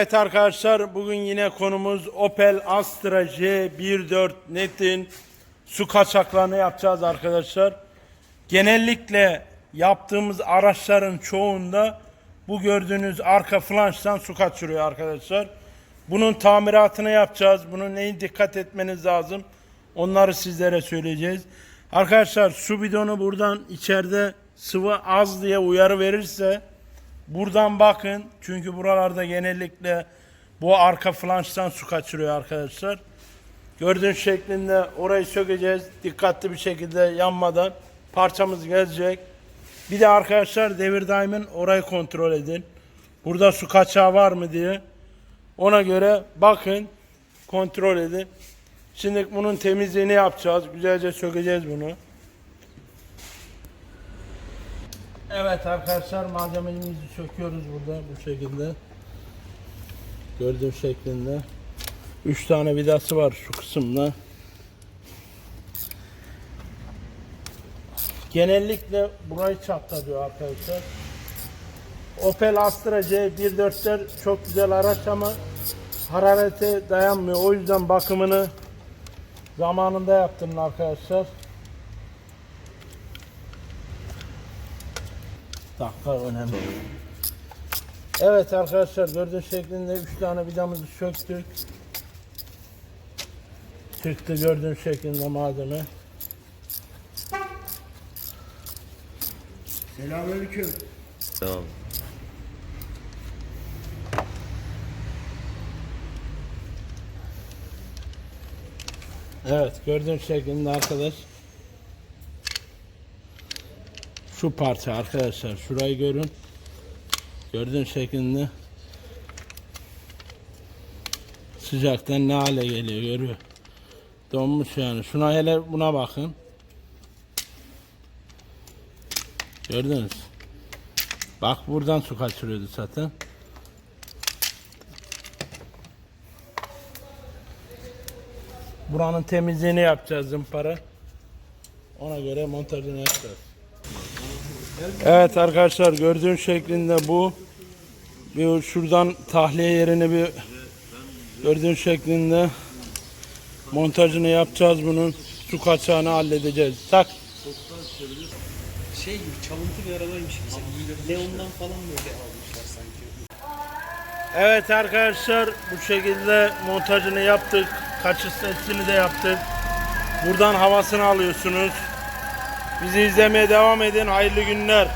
Evet arkadaşlar bugün yine konumuz Opel Astra J14 Net'in su kaçaklarını yapacağız arkadaşlar. Genellikle yaptığımız araçların çoğunda bu gördüğünüz arka flanştan su kaçırıyor arkadaşlar. Bunun tamiratını yapacağız. Bunun neyi dikkat etmeniz lazım? Onları sizlere söyleyeceğiz. Arkadaşlar su bidonu buradan içeride sıvı az diye uyarı verirse Buradan bakın çünkü buralarda genellikle bu arka flanştan su kaçırıyor arkadaşlar. Gördüğünüz şeklinde orayı sökeceğiz. Dikkatli bir şekilde yanmadan parçamız gelecek. Bir de arkadaşlar devir daimin orayı kontrol edin. Burada su kaçağı var mı diye. Ona göre bakın kontrol edin. Şimdi bunun temizliğini yapacağız. Güzelce sökeceğiz bunu. Evet arkadaşlar malzememizi söküyoruz burada bu şekilde. Gördüğün şeklinde. 3 tane vidası var şu kısımda. Genellikle burayı çatlatıyor arkadaşlar. Opel Astra C1.4'ler çok güzel araç ama hararete dayanmıyor. O yüzden bakımını zamanında yaptım arkadaşlar. Dakika önemli. Evet arkadaşlar gördüğünüz şeklinde 3 tane vidamızı söktük. Çıktı gördüğünüz şeklinde malzeme. Selamünaleyküm. Tamam. Evet gördüğünüz şeklinde arkadaş. Şu parça arkadaşlar şurayı görün. Gördüğünüz şeklinde sıcaktan ne hale geliyor görüyor. Donmuş yani. Şuna hele buna bakın. Gördünüz. Bak buradan su kaçırıyordu zaten. Buranın temizliğini yapacağız zımpara. Ona göre montajını yapacağız. Evet arkadaşlar gördüğün şeklinde bu. Bir şuradan tahliye yerini bir gördüğün şeklinde montajını yapacağız bunun. Su kaçağını halledeceğiz. Tak. Şey gibi çalıntı bir arabaymış gibi. Leon'dan falan böyle almışlar sanki. Evet arkadaşlar bu şekilde montajını yaptık. Kaçış sesini de yaptık. Buradan havasını alıyorsunuz. Bizi izlemeye devam edin. Hayırlı günler.